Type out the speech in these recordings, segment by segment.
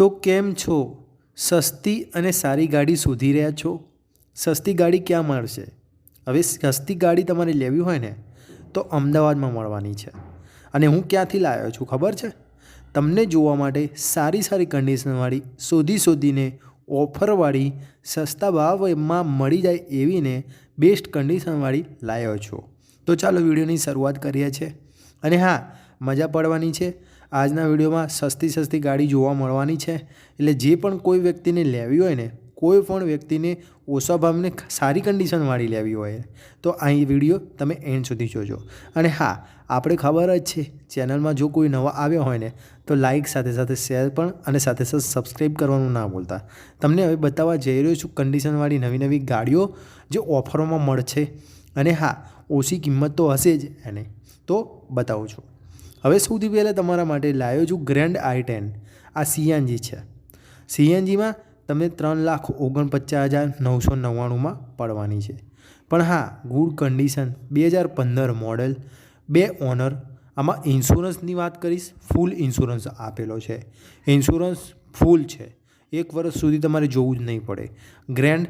તો કેમ છો? સસ્તી અને સારી ગાડી શોધી રહ્યા છો? સસ્તી ગાડી ક્યાં મળશે? હવે સસ્તી ગાડી તમારે લેવી હોય ને, તો અમદાવાદમાં મળવાની છે. અને હું ક્યાંથી લાવ્યો છું ખબર છે? તમને જોવા માટે સારી સારી કન્ડિશનવાળી શોધી શોધીને ઓફરવાળી, સસ્તા ભાવમાં મળી જાય એવીને બેસ્ટ કન્ડિશનવાળી લાવ્યો છું. તો ચાલો વિડીયોની શરૂઆત કરીએ છીએ. અને હા, મજા પડવાની છે. આજના વિડીયોમાં સસ્તી સસ્તી ગાડી જોવા મળવાની છે. એટલે જે પણ કોઈ વ્યક્તિને લેવી હોય ને, કોઈ પણ વ્યક્તિને ઓછા ભાવને સારી કન્ડિશનવાળી લેવી હોય તો અહીં વીડિયો તમે એન્ડ સુધી જોજો. અને હા, આપણે ખબર જ છે, ચેનલમાં જો કોઈ નવા આવ્યો હોય ને, તો લાઇક સાથે સાથે શેર પણ અને સાથે સાથે સબસ્ક્રાઈબ કરવાનું ના ભૂલતા. તમને હવે બતાવવા જઈ રહ્યો છું કન્ડિશનવાળી નવી નવી ગાડીઓ જે ઓફરોમાં મળશે. અને હા, ઓછી કિંમત તો હશે જ એને. તો બતાવું છું. હવે સૌથી પહેલાં તમારા માટે લાવ્યો છું ગ્રેન્ડ આઈ ટેન આ સીએનજી છે. સીએનજીમાં તમે ત્રણ લાખ ઓગણપચાસ હજાર નવસો નવ્વાણુંમાં પડવાની છે. પણ હા ગુડ કન્ડિશન બે હજાર પંદર મોડલ બે ઓનર આમાં ઇન્સ્યોરન્સની વાત કરીશ ફૂલ ઇન્સ્યોરન્સ આપેલો છે. ઇન્સ્યોરન્સ ફૂલ છે. એક વર્ષ સુધી તમારે જોવું જ નહીં પડે. ગ્રેન્ડ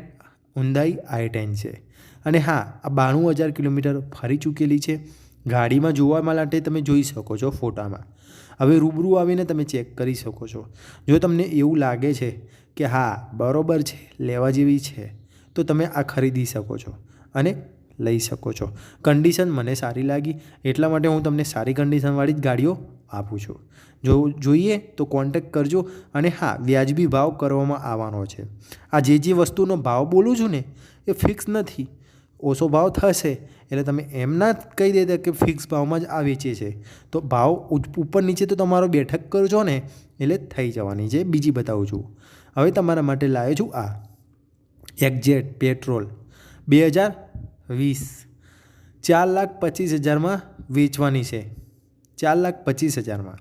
ઉંદાઈ આઈ ટેન છે. અને હા, આ બાણું હજાર કિલોમીટર ફરી ચૂકેલી છે. ગાડીમાં જોવા માટે તમે જોઈ શકો છો ફોટામાં. હવે રૂબરૂ આવીને તમે ચેક કરી શકો છો. જો તમને એવું લાગે છે કે હા, બરોબર છે, લેવા જેવી છે, તો તમે આ ખરીદી શકો છો અને લઈ શકો છો. કન્ડિશન મને સારી લાગી, એટલા માટે હું તમને સારી કન્ડિશનવાળી જ ગાડીઓ આપું છું. જો જોઈએ તો કોન્ટેક કરજો અને હા, વ્યાજબી ભાવ કરવામાં આવવાનો છે. આ જે જે વસ્તુનો ભાવ બોલું છું ને, એ ફિક્સ નથી. ઓછો ભાવ થશે એટલે તમે એમ ના કહી દેતા કે ફિક્સ ભાવમાં જ આ વેચે છે. તો ભાવ ઉપર નીચે તો તમારો બેઠક કરજો ને એટલે થઈ જવાની છે. બીજી બતાવું છું. હવે તમારા માટે લાવ્યો છું આ એક્ઝેટ પેટ્રોલ બે હજાર વીસ. ચાર લાખ પચીસ હજારમાં વેચવાની છે. ચાર લાખ પચીસ હજારમાં.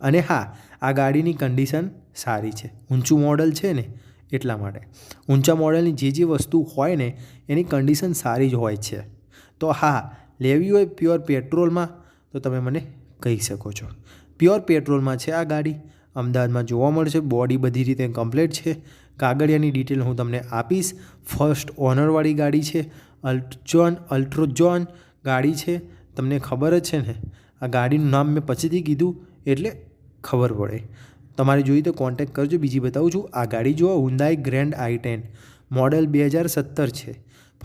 અને હા, આ ગાડીની કન્ડિશન સારી છે. ઊંચું મોડલ છે ને. એટલા માટે. ઊંચા મોડલની જે જે વસ્તુ હોય ને, એની કન્ડિશન સારી જ હોય છે. તો હા, લેવી હોય પ્યોર પેટ્રોલમાં તો તમે મને કહી શકો છો. પ્યોર પેટ્રોલમાં છે આ ગાડી. અમદાવાદમાં જોવા મળશે. બોડી બધી રીતે કમ્પ્લીટ છે. કાગળિયાની ડિટેલ હું તમને આપીશ. ફર્સ્ટ ઓનરવાળી ગાડી છે. અલ્ટ્રોન, અલ્ટ્રોજોન ગાડી છે. તમને ખબર જ છે ને, આ ગાડીનું નામ મેં પછીથી કીધું એટલે ખબર પડે. તમારે જોઈએ તો કોન્ટેક કરજો. બીજી બતાવું છું, આ ગાડી જુઓ Hyundai grand I ten model બે હજાર સત્તર છે.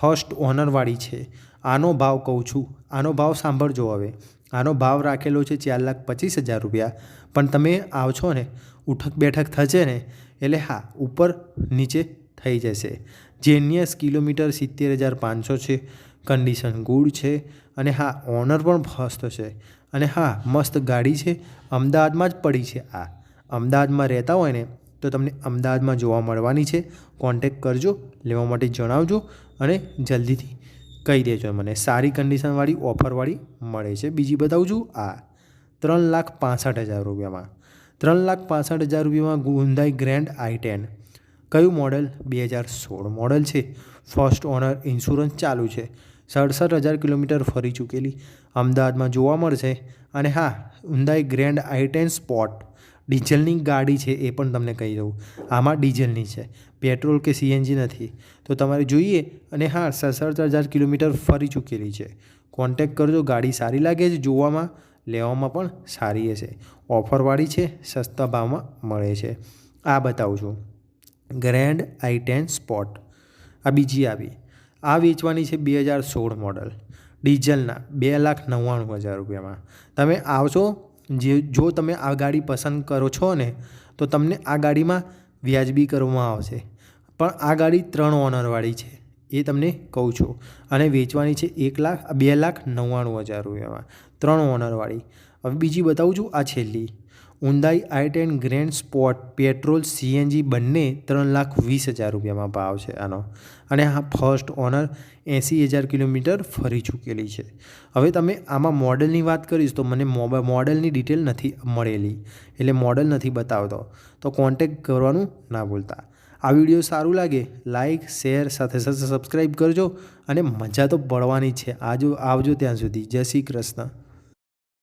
ફર્સ્ટ ઓનરવાળી છે. આનો ભાવ કહું છું. આનો ભાવ સાંભળજો હવે. આનો ભાવ રાખેલો છે ચાર લાખ પચીસ હજાર રૂપિયા. પણ તમે આવશો ને, ઉઠક બેઠક થશે ને, એટલે હા, ઉપર નીચે થઈ જશે. જેનિયસ કિલોમીટર સિત્તેર હજાર પાંચસો છે. કન્ડિશન ગુડ છે. અને હા ઓનર પણ ફર્સ્ટ છે. અને હા, મસ્ત ગાડી છે. અમદાવાદમાં જ પડી છે આ. અમદાવાદમાં રહેતા હોય ને, તો તમને અમદાવાદમાં જોવા મળવાની છે. કોન્ટેક કરજો, લેવા માટે જણાવજો અને જલ્દીથી કહી દેજો મને. સારી કન્ડિશનવાળી ઓફરવાળી મળે છે. બીજી બતાવું છું, આ ત્રણ લાખ પાસઠ હજાર રૂપિયામાં. ત્રણ લાખ પાસઠ હજાર રૂપિયામાં ગુંદાઈ ગ્રેન્ડ આઈ ટેન કયું મોડલ બે હજાર સોળ મોડલ છે. ફર્સ્ટ ઓનર ઇન્સ્યોરન્સ ચાલુ છે. સડસઠ હજાર કિલોમીટર ફરી ચૂકેલી. અમદાવાદમાં જોવા મળશે. અને હા Hyundai grand I ten sport ડીઝલની ગાડી છે એ પણ તમને કહી દઉં. આમાં ડીઝલની છે. પેટ્રોલ કે સીએનજી નથી. તો તમારે જોઈએ અને હા, સડસઠ હજાર કિલોમીટર ફરી ચૂકેલી છે. કોન્ટેક કરજો, ગાડી સારી લાગે છે જોવામાં, લેવામાં પણ સારી હશે. ઓફરવાળી છે, સસ્તા ભાવમાં મળે છે. આ બતાવું છું. Grand i ten Sportz. આ બીજી આવી. આ વેચવાની છે બે હજાર સોળ મોડલ. ડીઝલના બે લાખ નવ્વાણું હજાર રૂપિયામાં. તમે આવશો જે, જો તમે આ ગાડી પસંદ કરો છો ને, તો તમને આ ગાડીમાં વ્યાજબી કરવામાં આવશે. પણ આ ગાડી ત્રણ ઓનરવાળી છે, એ તમને કહું છું. અને વેચવાની છે એક લાખ, બે લાખ નવ્વાણું હજાર રૂપિયામાં. ત્રણ ઓનરવાળી. હવે બીજી બતાવું છું આ છેલ્લી. Hyundai i ten Grand Sportz petrol CNG બંને ત્રણ લાખ વીસ હજાર રૂપિયામાં ભાવ છે આનો. અને હા ફર્સ્ટ ઓનર એંસી હજાર કિલોમીટર ફરી ચૂકેલી છે. હવે તમે આમાં મોડલની વાત કરીશ તો મને મોબાઈલ મોડલની ડિટેલ નથી મળેલી. એટલે મોડલ નથી બતાવતો. તો કોન્ટેક કરવાનું ના ભૂલતા. આ વીડિયો સારું લાગે લાઇક શેર સાથે સાથે સબસ્ક્રાઈબ કરજો. અને મજા તો પડવાની છે. આજો, આવજો ત્યાં સુધી. જય શ્રી કૃષ્ણ.